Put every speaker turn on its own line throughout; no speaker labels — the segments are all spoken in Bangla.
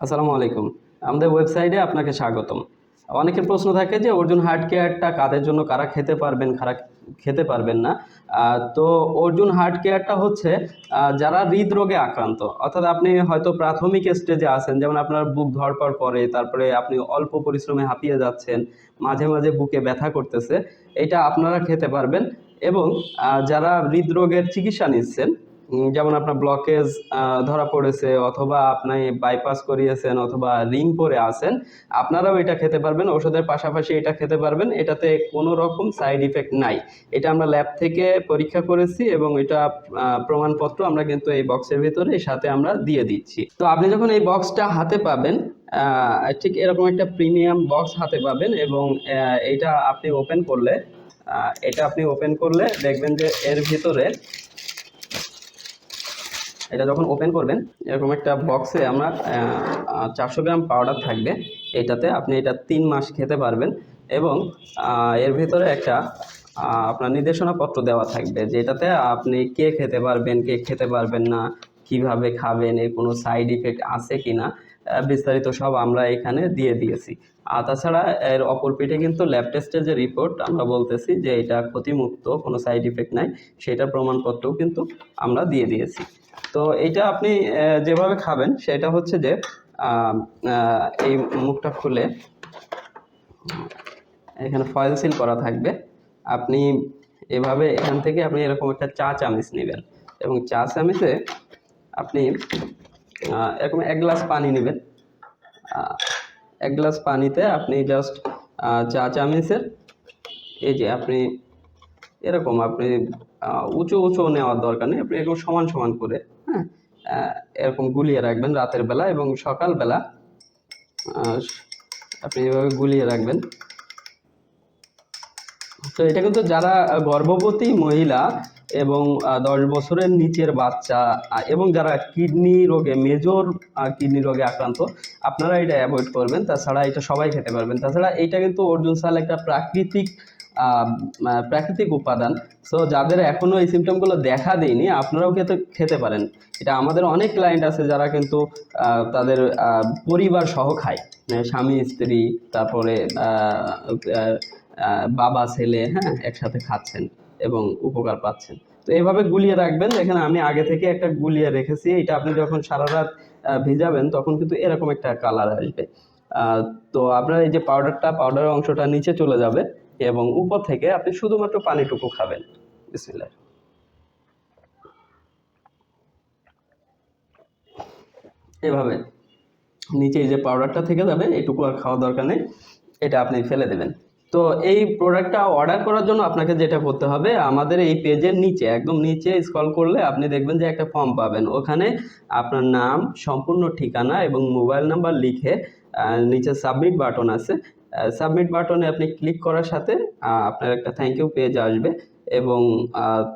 আসসালামু আলাইকুম। আমাদের ওয়েবসাইটে আপনাকে স্বাগতম। অনেকের প্রশ্ন থাকে যে, অর্জুন হার্ট কেয়ারটা কাদের জন্য কারা খেতে পারবেন, কারা খেতে পারবেন না? তো অর্জুন হার্ট কেয়ারটা হচ্ছে যারা হৃদরোগে আক্রান্ত। অর্থাৎ আপনি হয়তো প্রাথমিক স্টেজে আছেন, যেমন আপনার বুক ধরপড় পরে তারপরে আপনি অল্প পরিশ্রমে হাঁপিয়ে যাচ্ছেন, মাঝে মাঝে বুকে ব্যথা করতেছে, এটা আপনারা খেতে পারবেন। এবং যারা হৃদরোগের চিকিৎসা নিচ্ছেন যেমন আপনার ব্লকেজ ধরা পড়েছে অথবা আপনি বাইপাস করিয়েছেন অথবা রিং পরে আছেন, আপনারাও এটা খেতে পারবেন, ওষুধের পাশাপাশি এটা খেতে পারবেন, এটাতে কোনো রকম সাইড ইফেক্ট নাই। এটা আমরা ল্যাব থেকে পরীক্ষা করেছি এবং এটা প্রমাণপত্র আমরা কিন্তু এই বক্সের ভিতরে সাথে আমরা দিয়ে দিচ্ছি। তো আপনি যখন এই বক্সটা হাতে পাবেন ঠিক এরকম একটা প্রিমিয়াম বক্স হাতে পাবেন এবং এটা আপনি ওপেন করলে এটা আপনি ওপেন করলে দেখবেন যে এর ভিতরে এটা যখন ওপেন করবেন, এরকম একটা বক্সে আমরা চারশো গ্রাম পাউডার থাকবে। এটাতে আপনি এটা তিন মাস খেতে পারবেন এবং এর ভিতরে একটা আপনার নির্দেশনাপত্র দেওয়া থাকবে যেটাতে আপনি কে খেতে পারবেন, কে খেতে পারবেন না, কীভাবে খাবেন, এর কোনো সাইড ইফেক্ট আছে কি না বিস্তারিত সব আমরা এখানে দিয়ে দিয়েছি। আর তাছাড়া এর অপর পিঠে কিন্তু ল্যাব টেস্টের যে রিপোর্ট আমরা বলতেছি যে এটা ক্ষতিমুক্ত, কোনো সাইড ইফেক্ট নাই, সেটার প্রমাণপত্রও কিন্তু আমরা দিয়ে দিয়েছি। তো এইটা আপনি যেভাবে খাবেন, সেটা হচ্ছে যে এই মুখটা খুলে, এখানে ফয়েল সিল করা থাকবে। আপনি এভাবে এখান থেকে আপনি এরকম একটা চা চামচ নেবেন এবং চা চামচে আপনি এরকম এক গ্লাস পানি নেবেন। এক গ্লাস পানিতে আপনি জাস্ট চা চামচের, এই যে আপনি এরকম আপনি উঁচু উঁচু নেওয়ার দরকার নেই। আপনি এরকম সমান সমান করে হ্যাঁ এরকম গুলিয়ে রাখবেন রাতের বেলা এবং সকালবেলা আপনি এভাবে গুলিয়ে রাখবেন। তো এটা কিন্তু যারা গর্ভবতী মহিলা এবং দশ বছরের নিচের বাচ্চা এবং যারা কিডনি রোগে মেজর কিডনি রোগে আক্রান্ত, আপনারা এটা অ্যাভয়েড করবেন। তাছাড়া এটা সবাই খেতে পারবেন। তাছাড়া এটা কিন্তু অর্জুন সাল একটা প্রাকৃতিক প্রাকৃতিক উপাদান। সো যাদের এখনও এই সিমটমগুলো দেখা দেয়নি, আপনারাও কিন্তু খেতে পারেন। এটা আমাদের অনেক ক্লায়েন্ট আছে যারা কিন্তু তাদের পরিবার সহ খায়। মানে স্বামী, স্ত্রী, তারপরে বাবা, ছেলে হ্যাঁ একসাথে খাচ্ছেন এবং উপকার পাচ্ছেন। তো এভাবে গুলিয়ে রাখবেন। এখানে আমি আগে থেকে একটা গুলিয়ে রেখেছি। এটা আপনি যখন সারা রাত ভিজাবেন, তখন কিন্তু এরকম একটা কালার আসবে। তো আপনার এই যে পাউডারটা পাউডারের অংশটা নিচে চলে যাবে। এবং উপর থেকে আপনি শুধুমাত্র পানিটুকু খাবেন। বিসমিল্লাহ। এভাবে নিচে যে পাউডারটা থেকে যাবে, এটুকু আর খাওয়া দরকার নেই, এটা আপনি ফেলে দেবেন। তো এই প্রোডাক্টটা অর্ডার করার জন্য আপনাকে যেটা করতে হবে, আমাদের এই পেজের নিচে, একদম নিচে স্ক্রল করলে আপনি দেখবেন যে একটা ফর্ম পাবেন। ওখানে আপনার নাম, সম্পূর্ণ ঠিকানা এবং মোবাইল নাম্বার লিখে নিচে সাবমিট বাটন আছে। সাবমিট বাটনে আপনি ক্লিক করার সাথে আপনার একটা থ্যাংক ইউ পেজ আসবে এবং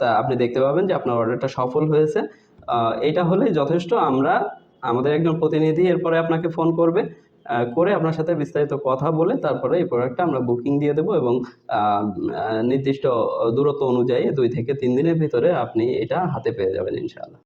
তা আপনি দেখতে পাবেন যে আপনার অর্ডারটা সফল হয়েছে। এটা হলেই যথেষ্ট। আমরা, আমাদের একজন প্রতিনিধি এরপরে আপনাকে ফোন করবে করে আপনার সাথে বিস্তারিত কথা বলে তারপরে এই প্রোডাক্টটা আমরা বুকিং দিয়ে দেবো এবং নির্দিষ্ট দূরত্ব অনুযায়ী দুই থেকে তিন দিনের ভিতরে আপনি এটা হাতে পেয়ে যাবেন ইনশাআল্লাহ।